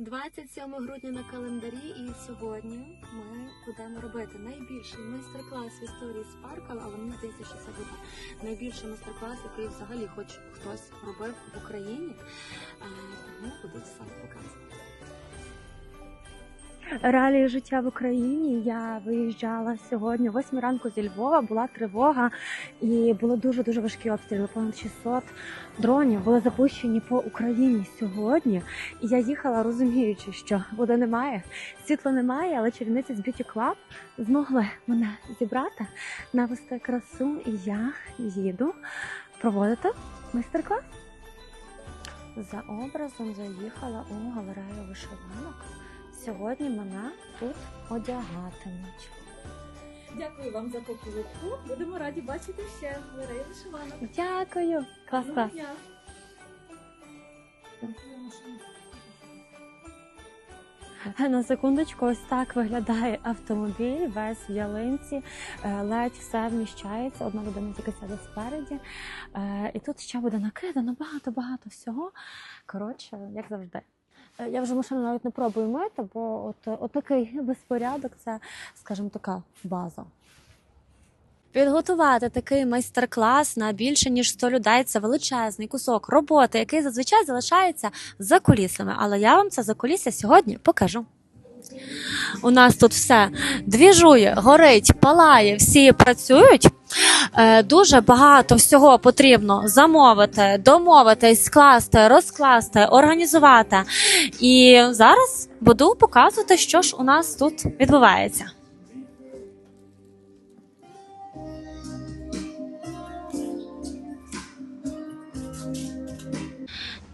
27 грудня на календарі, і сьогодні ми будемо робити найбільший майстер-клас в історії Sparkle, але мені здається, що це буде найбільший майстер-клас, який взагалі хоч хтось робив в Україні. Тому буду все показувати. Реалії життя в Україні. Я виїжджала сьогодні о 8 ранку зі Львова, була тривога і було дуже дуже важкі обстріли. Понад 600 дронів були запущені по Україні сьогодні. І я їхала, розуміючи, що води немає, світла немає, але чарівниці з Beauty Club змогли мене зібрати, навести красу, і я їду проводити майстер-клас. За образом заїхала у галерею вишиванок. Сьогодні мене тут одягатимуть. Дякую вам за покупку. Будемо раді бачити ще галереї вишиванок. Дякую. Клас, клас. На секундочку, ось так виглядає автомобіль, весь в ялинці, е, ледь все вміщається. Одна людина тільки сяде спереді. Е, І тут ще буде накидано багато-багато всього. Коротше, як завжди. Е, Я вже машину навіть не пробую мити, бо от, от такий безпорядок це, скажімо, така база. Підготувати такий майстер-клас на більше ніж 100 людей це величезний кусок роботи, який зазвичай залишається за кулісами. Але я вам це за кулісся сьогодні покажу. У нас тут все двіжує, горить, палає, всі працюють. Е, Дуже багато всього потрібно замовити, домовитись, скласти, розкласти, організувати. І зараз буду показувати, що ж у нас тут відбувається.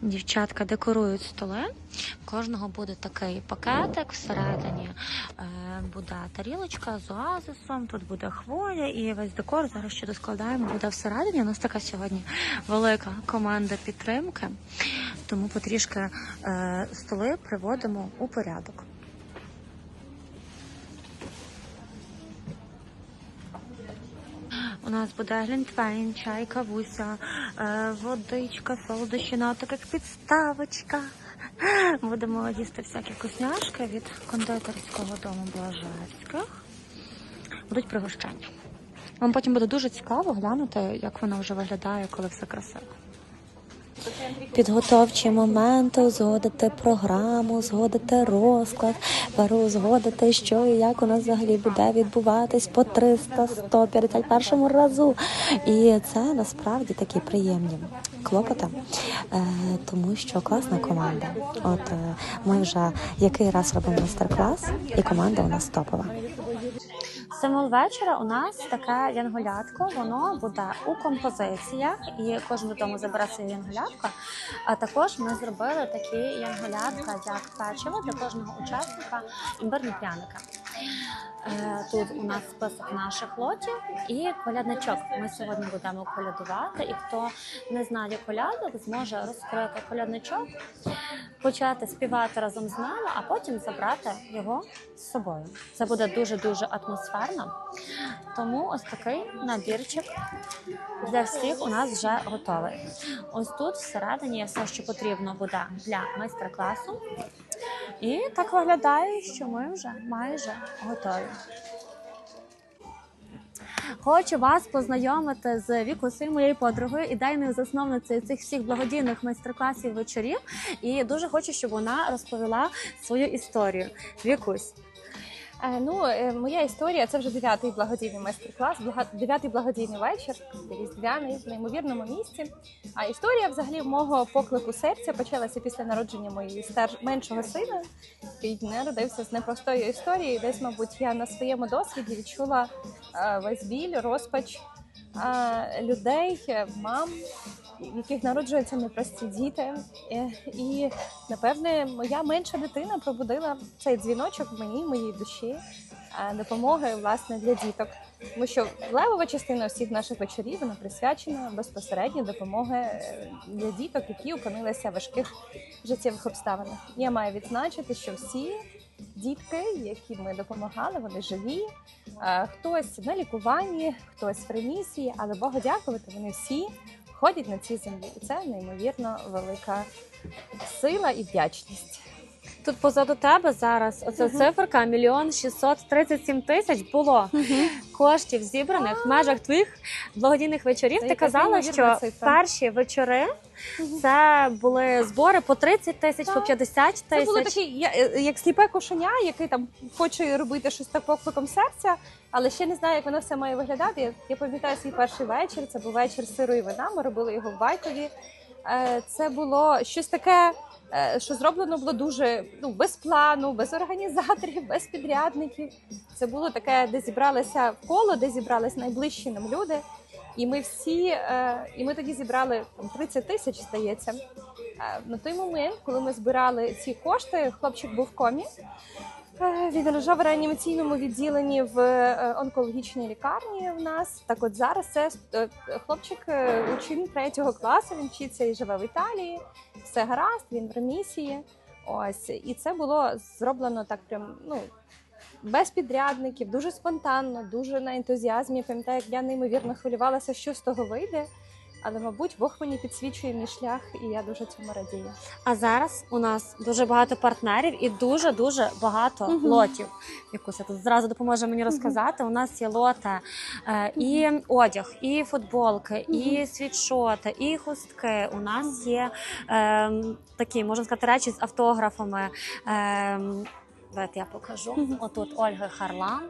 Дівчатка декорують столи. Кожного буде такий пакетик. Всередині е, буде тарілочка з оазисом, тут буде хвоя і весь декор. Зараз ще доскладаємо, буде всередині. У нас така сьогодні велика команда підтримки, тому потрішки е, столи приводимо у порядок. У нас буде глінтвейн, чай, кавуся, е, водичка, солодощі, ну, так як підставочка. Будемо їсти всякі вкусняшки від кондитерського дому Блажевських. Будуть пригощання. Вам потім буде дуже цікаво глянути, як воно вже виглядає, коли все красиво. Підготовчі моменти, узгодити програму, узгодити розклад, переузгодити, що і як у нас взагалі буде відбуватись по 300, 151 разу. І це насправді такі приємні клопоти, е, тому що класна команда. От е, ми вже який раз робимо майстер-клас, і команда у нас топова. Символ вечора у нас таке янголятко. Воно буде у композиціях, і кожен додому забере своє янголятко. А також ми зробили такі янголятка, як печиво для кожного учасника імбирні пряники. Е, Тут у нас список наших лотів і колядничок. Ми сьогодні будемо колядувати, і хто не знає колядок, зможе розкрити колядничок, почати співати разом з нами, а потім забрати його з собою. Це буде дуже дуже атмосферно. Тому ось такий набірчик для всіх у нас вже готовий. Ось тут всередині все, що потрібно буде для майстер-класу. І так виглядає, що ми вже майже готові. Хочу вас познайомити з Вікусею, моєю подругою, ідейною засновницею цих всіх благодійних майстер-класів вечорів. І дуже хочу, щоб вона розповіла свою історію. Вікусь, Ну, е, моя історія це вже дев'ятий благодійний майстер-клас, дев'ятий благодійний вечір, різдвяний в неймовірному місці. А історія взагалі мого поклику серця почалася після народження моєї стар... меншого сина, який народився з непростої історії. Десь, мабуть, я на своєму досвіді відчула е, весь біль, розпач е, людей, е, мам, в яких народжуються непрості діти. Е, І напевне, моя менша дитина пробудила цей дзвіночок в мені, моїй душі допомоги власне для діток. Тому що левова частина всіх наших вечорів вона присвячена безпосередньо допомоги е, для діток, які опинилися в важких життєвих обставинах. Я маю відзначити, що всі дітки, які ми допомагали, вони живі. Е, Хтось на лікуванні, хтось в ремісії, але Богу дякувати, вони всі ходять на цій землі. І це неймовірно велика сила і вдячність. Тут позаду тебе зараз оця циферка мільйон 637 тисяч було коштів зібраних в межах твоїх благодійних вечорів. Це Ти казала, що цифра. перші вечори це були збори по 30 тисяч, по Так. 50 Це було тисяч. я- е, як сліпе кошеня, який там хоче робити щось так покликом серця, але ще не знає, як воно все має виглядати. Я, я пам'ятаю свій перший вечір. Це був вечір сиру і вина. Ми робили його в Байкові. Е, Це було щось таке, е, що зроблено було дуже ну, без плану, без організаторів, без підрядників. Це було таке, де зібралися в коло, де зібрались найближчі нам люди. І ми всі, е, і ми тоді зібрали там 30 тисяч, здається. На той момент, коли ми збирали ці кошти, хлопчик був в комі. Е, Він лежав в реанімаційному відділенні в е, онкологічній лікарні. В нас так, от зараз це е, хлопчик учень третього класу. Він вчиться і живе в Італії. Все гаразд, він в ремісії. Ось і це було зроблено так, прям ну без підрядників, дуже спонтанно, дуже на ентузіазмі. Пам'ятаю, як я неймовірно хвилювалася, що з того вийде. Але, мабуть, Бог мені підсвічує мій шлях, і я дуже цьому радію. А зараз у нас дуже багато партнерів і дуже дуже багато Мгм. лотів. Якусь тут зразу допоможе мені розказати. У нас є лоти е, і одяг, і футболки, і світшоти, і хустки. У нас є е, такі, можна сказати, речі з автографами. Е, Давайте я покажу. Отут Ольга Харлан.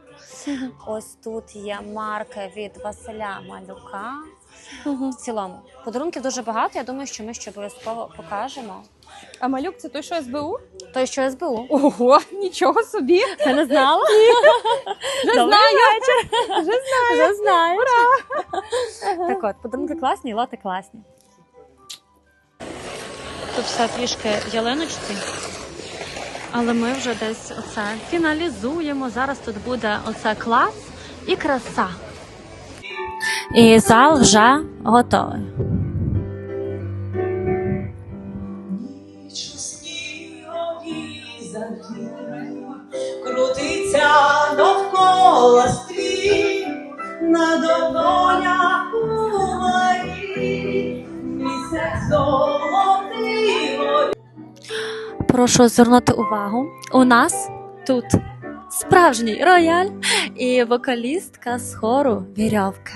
Ось тут є марки від Василя Малюка. В цілому подарунків дуже багато. Я думаю, що ми ще обов'язково покажемо. А малюк це той, що СБУ? Той, що СБУ. Ого, нічого собі! Ти не знала? Вже знаю. вечір. Вже знаю. Вже знаю. Так от, подарунки класні, лоти класні. Тут все трішки ялиночці. Але ми вже десь оце фіналізуємо. Зараз тут буде оце клас і краса. І зал вже готовий. крутиться довкола стрім, на долонях кумарі, місяць золотий Прошу звернути увагу. У нас тут справжній рояль і вокалістка з хору Вірьовка.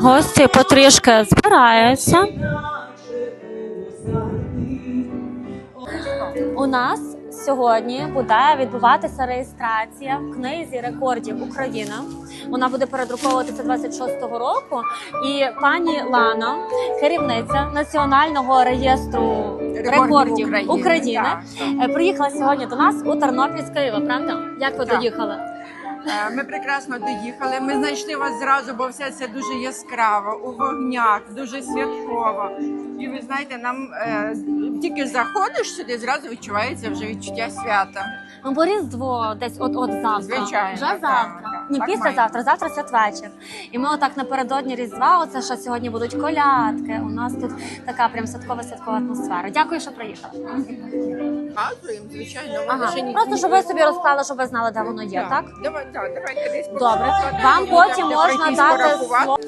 Гості потрішки збираються. У нас сьогодні буде відбуватися реєстрація в книзі рекордів України. Вона буде передруковуватися 26-го року. І пані Лана, керівниця національного реєстру рекордів, України, е, приїхала сьогодні до нас у Тернопіль з Києва. Правда? Як ви Так. доїхали? Е, Ми прекрасно доїхали. Ми знайшли вас зразу, бо все це дуже яскраво, у вогнях, дуже святково. І ви знаєте, нам е, тільки заходиш сюди, зразу відчувається вже відчуття свята. Ну, бо Різдво десь от от завтра. Звичайно, Вже так, завтра. Так. Ні, Так післязавтра, завтра святвечір. І ми отак напередодні Різдва, оце що сьогодні будуть колядки. У нас тут така прям святкова святкова атмосфера. Дякую, що приїхали. Показуємо, звичайно, Ага. ні- Просто щоб ви собі розклали, щоб ви знали, де воно є, так? Давай, так, давайте десь Добре. Вам потім можна дати слово.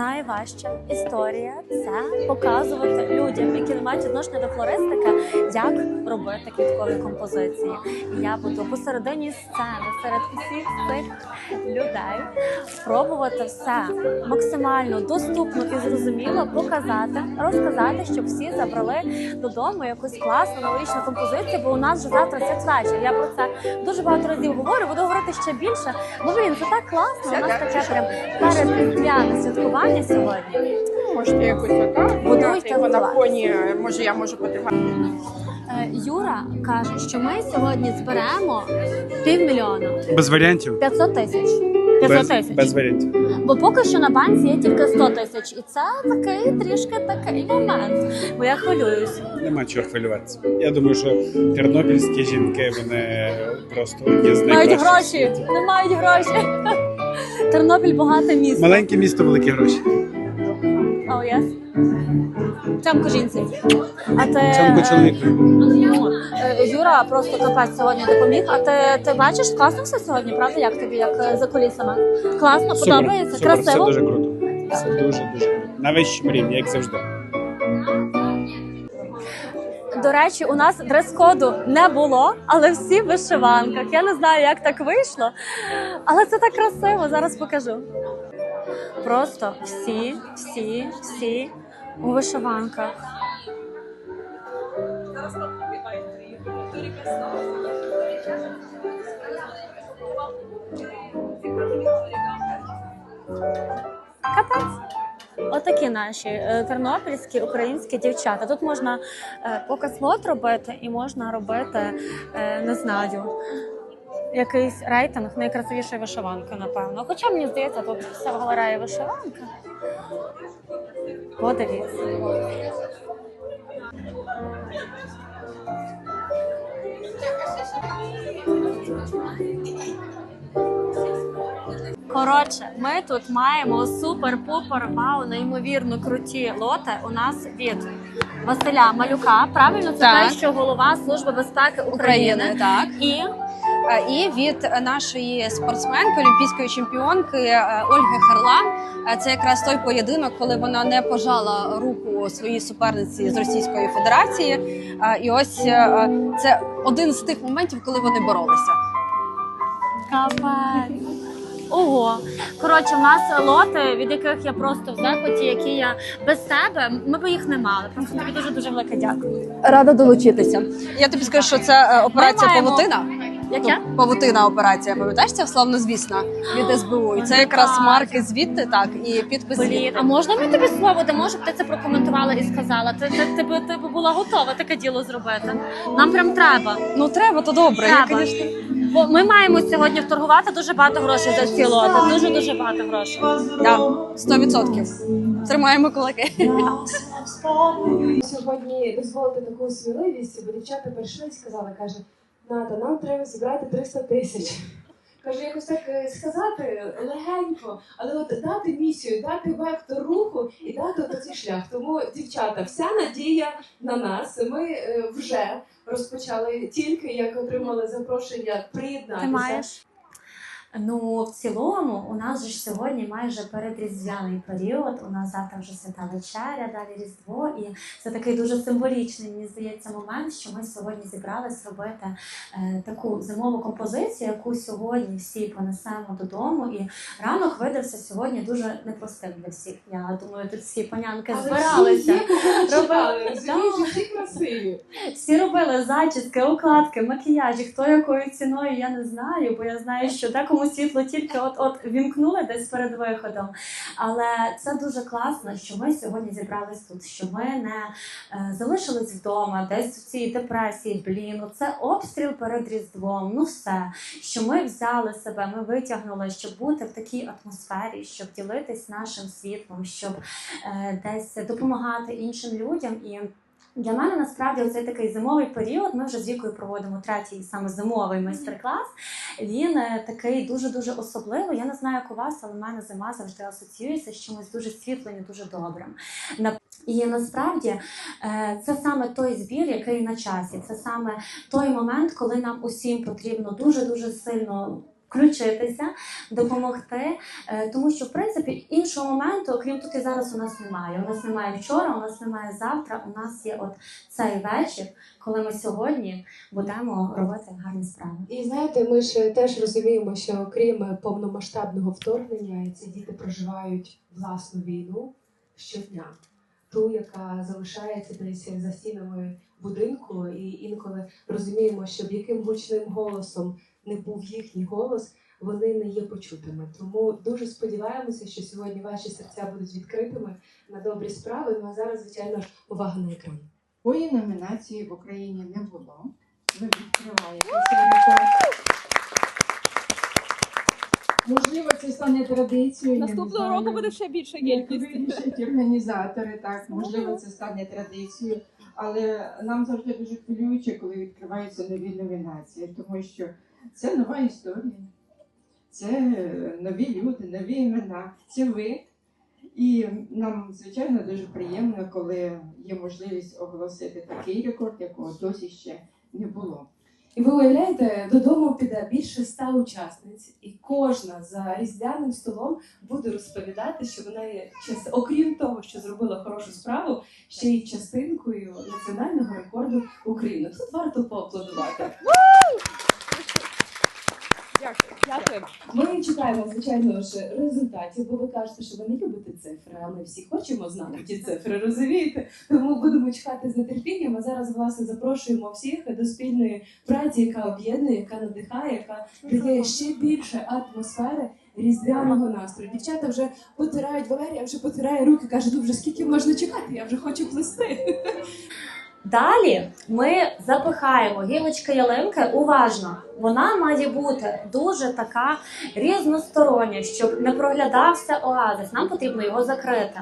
Найважча історія це показувати людям, які не мають відношення до флористики, як робити квіткові композиції. Я буду посередині сцени серед усіх цих людей спробувати все максимально доступно і зрозуміло показати, розказати, щоб всі забрали додому якусь класну новорічну композицію, бо у нас вже завтра святвечір. Я про це дуже багато разів говорю, буду говорити ще більше. Бо блін, це так класно. У нас таке прям передріздвяне святкування сьогодні. Можете якось отак, Будуйте його на фоні, може я можу потримати. Е, Юра каже, що ми сьогодні зберемо півмільйона Без варіантів? 500 тисяч. 500 Без, тисяч. без варіантів. Бо поки що на банці є тільки 100 тисяч, і це такий трішки такий момент. Бо я хвилююся. Нема чого хвилюватися. Я думаю, що тернопільські жінки вони просто є з Мають найкращих гроші, не мають гроші. Тернопіль багате місто. Маленьке місто, великі гроші. Oh, yes. Цямко жінці. А ти Цьому чоловіку. Е, Юра просто капець сьогодні допоміг. А ти, ти бачиш, класно все сьогодні, правда? Як тобі, як е, за кулісами? Класно, подобається, супер, красиво. Все дуже круто. Все дуже дуже круто. На вищому рівні, як завжди. До речі, у нас дрес-коду не було, але всі в вишиванках. Я не знаю, як так вийшло. Але це так красиво, зараз покажу. Просто всі, всі, всі у вишиванках. Капець. Отакі наші е, тернопільські українські дівчата. Тут можна е, показ мод робити і можна робити, е, не знаю, якийсь рейтинг найкрасивішої вишиванки, напевно. Хоча мені здається, тут вся в галереї вишиванка. Подивіться. Коротше, ми тут маємо супер-пупер, вау, неймовірно круті лоти. У нас від Василя Малюка. Правильно, це Так. те, що голова Служби безпеки України. України, так. І Е, І від нашої спортсменки, олімпійської чемпіонки е, Ольги Харлан. Е, Це якраз той поєдинок, коли вона не пожала руку своїй суперниці з Російської Федерації. Е, І ось е, е, це один з тих моментів, коли вони боролися. капець. Ого, коротше, в нас лоти, від яких я просто в захваті, які я без тебе, ми б їх не мали. Просто тобі дуже дуже велике дякую. Рада долучитися. Я тобі скажу, що це е, операція Ми маємо- Павутина. Яке? Ну, Павутина операція, пам'ятаєш ця славнозвісна від СБУ. І це якраз Так. марки звідти, так, і підпис Блін, звідти. а можна ми тобі слово дамо, щоб ти це прокоментувала і сказала? Ти, ти, ти, би- ти би була готова таке діло зробити. Нам прям треба. Ну треба, то добре. Я, Треба. звісно, Бо ми маємо сьогодні вторгувати дуже багато грошей за ці лоти. Дуже дуже багато грошей. да, 100%. Тримаємо кулаки. Сьогодні дозволити таку сміливість, бо дівчата прийшли і сказали, каже, Ната, нам треба зібрати 300 тисяч. Кажу, якось так е, сказати легенько, але от дати місію, дати вектор руху і дати от цей шлях. Тому, дівчата, вся надія на нас. Ми е, вже розпочали тільки як отримали запрошення приєднатися. Ну, в цілому, у нас же ж сьогодні майже передріздвяний період. У нас завтра вже свята вечеря, далі Різдво. І це такий дуже символічний, мені здається, момент, що ми сьогодні зібрались робити е, таку зимову композицію, яку сьогодні всі понесемо додому. І ранок видався сьогодні дуже непростим для всіх. Я думаю, тут всі панянки Але збиралися. всі є, Робили- розумієш, всі красиві. Всі робили зачіски, укладки, макіяжі. Хто якою ціною, я не знаю, бо я знаю, що декому світло тільки от от вімкнули десь перед виходом. Але це дуже класно, що ми сьогодні зібрались тут, що ми не е, залишились вдома, десь в цій депресії. Блін, ну це обстріл перед різдвом. Ну все, що ми взяли себе, ми витягнули, щоб бути в такій атмосфері, щоб ділитись нашим світлом, щоб е, десь допомагати іншим людям і. Для мене насправді цей такий зимовий період. Ми вже з вікою проводимо третій саме зимовий майстер-клас. Він е, такий дуже дуже особливий. Я не знаю, як у вас, але в мене зима завжди асоціюється з чимось дуже світлим і дуже добрим. І насправді е, це саме той збір, який на часі. Це саме той момент, коли нам усім потрібно дуже дуже сильно. Включитися, допомогти, Е, тому що в принципі іншого моменту, окрім тут і зараз, у нас немає. У нас немає вчора, у нас немає завтра. У нас є от цей вечір, коли ми сьогодні будемо робити гарні справи. І знаєте, ми ж теж розуміємо, що крім повномасштабного вторгнення, ці діти проживають власну війну щодня, ту, яка залишається десь за стінами будинку, і інколи розуміємо, що яким гучним голосом не був їхній голос, вони не є почутими. Тому дуже сподіваємося, що сьогодні ваші серця будуть відкритими на добрі справи. Ну а зараз, звичайно ж, увага на екран. Такої номінації в Україні не було. Ви відкриваєте. Можливо, це стане традицією. Наступного знаю. року буде ще більша Як кількість. вирішать організатори, так можливо, це стане традицією, але нам завжди дуже хвилююче, коли відкриваються нові номінації, тому що це нова історія. це нові люди, нові імена, це ви. І нам, звичайно, дуже приємно, коли є можливість оголосити такий рекорд, якого досі ще не було. І ви уявляєте, додому піде більше ста учасниць, і кожна за різдвяним столом буде розповідати, що вона є час- окрім того, що зробила хорошу справу, ще й частинкою національного рекорду України. Тут варто поаплодувати. Дякую. Ми чекаємо, звичайно ж, результатів, бо ви кажете, що ви не любите цифри, а ми всі хочемо знати ті цифри, розумієте? Тому будемо чекати з нетерпінням. А зараз власне запрошуємо всіх до спільної праці, яка об'єднує, яка надихає, яка дає ще більше атмосфери. Різдвяного настрою. Дівчата вже потирають, Валерія вже потирає руки, каже, ну вже скільки можна чекати, я вже хочу плести. Далі ми запихаємо гілочки ялинки уважно. Вона має бути дуже така різностороння, щоб не проглядався оазис. Нам потрібно його закрити.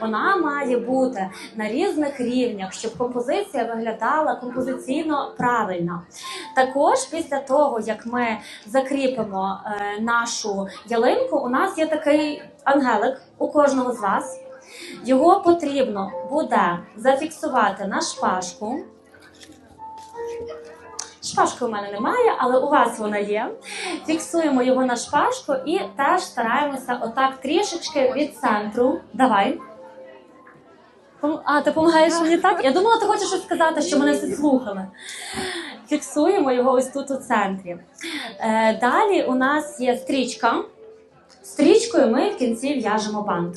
Вона має бути на різних рівнях, щоб композиція виглядала композиційно правильно. Також після того, як ми закріпимо е, нашу ялинку, у нас є такий ангелик у кожного з вас. Його потрібно буде зафіксувати на шпажку. Шпажки у мене немає, але у вас вона є. Фіксуємо його на шпажку і теж стараємося отак трішечки від центру. Давай. А, ти допомагаєш мені так? Я думала, ти хочеш щось сказати, що мене всі слухали. Фіксуємо його ось тут у центрі. Е, далі у нас є стрічка. Стрічкою ми в кінці в'яжемо бант.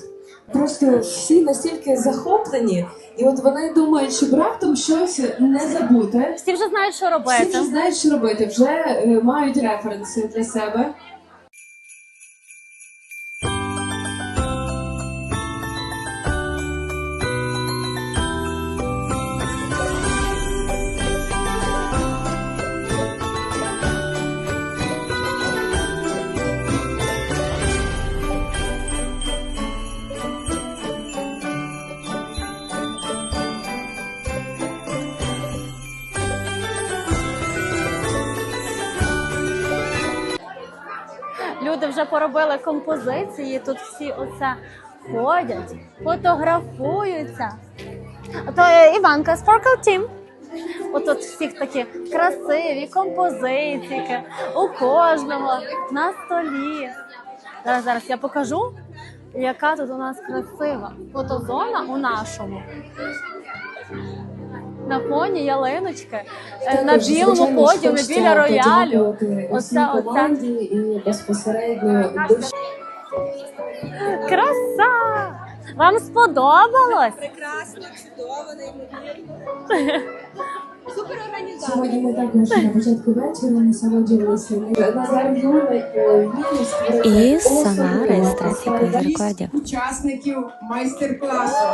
Просто всі настільки захоплені, і от вони думають, щоб раптом щось не забути. Всі вже знають, що Всі робити. вже знають, що робити, вже е, мають референси для себе. Поробили композиції, тут всі оце ходять, фотографуються. То е, Іванка Sparkle Team. Отут всіх такі красиві композиції у кожного на столі. Зараз, зараз я покажу, яка тут у нас красива фотозона у нашому. На фоні ялиночки, е, на білому подіумі біля роялю. Оця- оця- і безпосередньо Краса! Вам сподобалось? Прекрасно, чудово, неймовірно. Супер організація. Сьогодні ми також на початку вечора насолоджувалися І сама реєстрація атмосферу. учасників майстер-класу.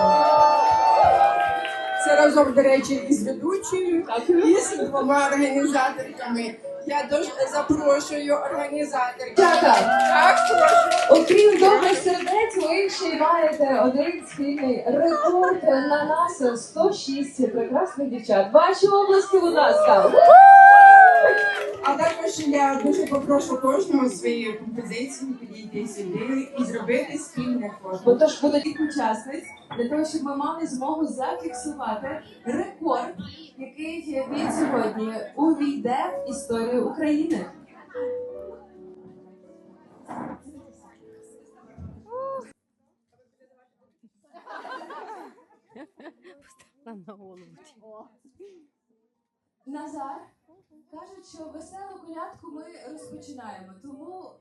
Разом, до речі, із ведучою і з двома організаторками. Я дуже запрошую організаторів. Так, прошу. Окрім добрих сердець, ви ще й маєте один спільний рекорд на нас 106 прекрасних дівчат. Ваші області, будь ласка. А також я дуже попрошу кожного своєю композицією підійти сюди і зробити спільне фото. Отож їх учасниць для того, щоб ми мали змогу зафіксувати рекорд, який від сьогодні увійде в історію України. Назар кажуть, що веселу колядку ми розпочинаємо, тому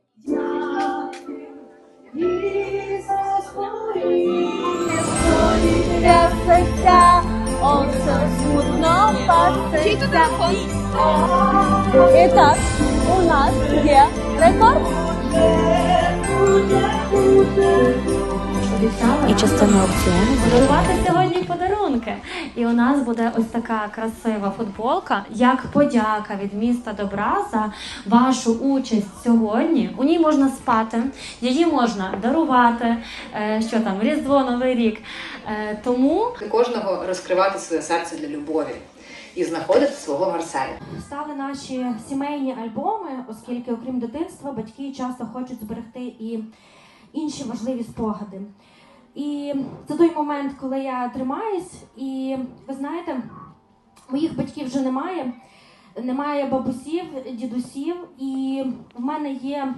Трясеться, оце смутно пасеться. І так, у нас є рекорд. І частина аукціону подарувати сьогодні подарунки. І у нас буде ось така красива футболка, як подяка від міста добра за вашу участь сьогодні. У ній можна спати, її можна дарувати. е, Що там, Різдво, Новий рік. Е, Тому кожного розкривати своє серце для любові. і знаходити свого Марселя. стали наші сімейні альбоми, оскільки, окрім дитинства, батьки часто хочуть зберегти і інші важливі спогади. І це той момент, коли я тримаюсь, і ви знаєте, моїх батьків вже немає, немає бабусів, дідусів, і в мене є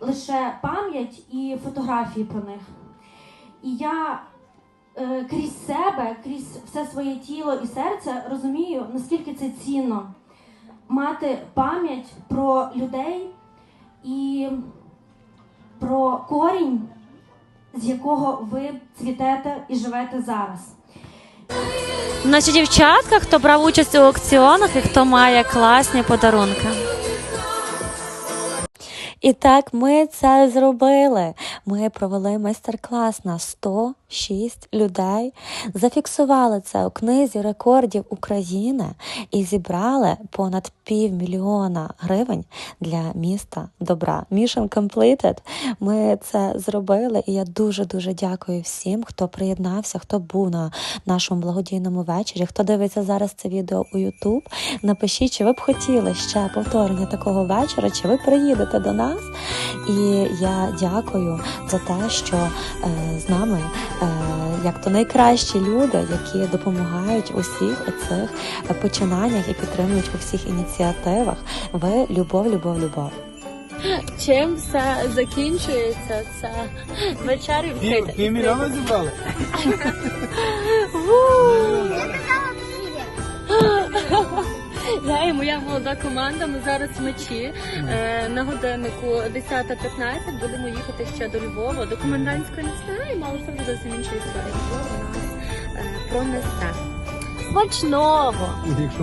лише пам'ять і фотографії про них. І я е, крізь себе, крізь все своє тіло і серце розумію, наскільки це цінно мати пам'ять про людей і про корінь, з якого ви цвітете і живете зараз. Наші дівчатка, хто брав участь у аукціонах і хто має класні подарунки. І так ми це зробили. Ми провели майстер-клас на 106 людей, зафіксували це у книзі рекордів України і зібрали понад півмільйона гривень для міста добра. Mission completed. Ми це зробили, і я дуже дуже дякую всім, хто приєднався, хто був на нашому благодійному вечорі. Хто дивиться зараз це відео у YouTube, напишіть, чи ви б хотіли ще повторення такого вечора, чи ви приїдете до нас. І я дякую за те, що е, з нами е, як то найкращі люди, які допомагають у всіх оцих е, починаннях і підтримують у всіх ініціативах. Ви любов, любов, любов. Чим все закінчується? Це вечері Півмільйона зібрали? Я і моя молода команда. Ми зараз в мечі е, на годиннику 10.15 будемо їхати ще до Львова, до комендантської не встигаємо, але це вже зовсім інша історія. Львов нас е, пронесе. Смачного! Якщо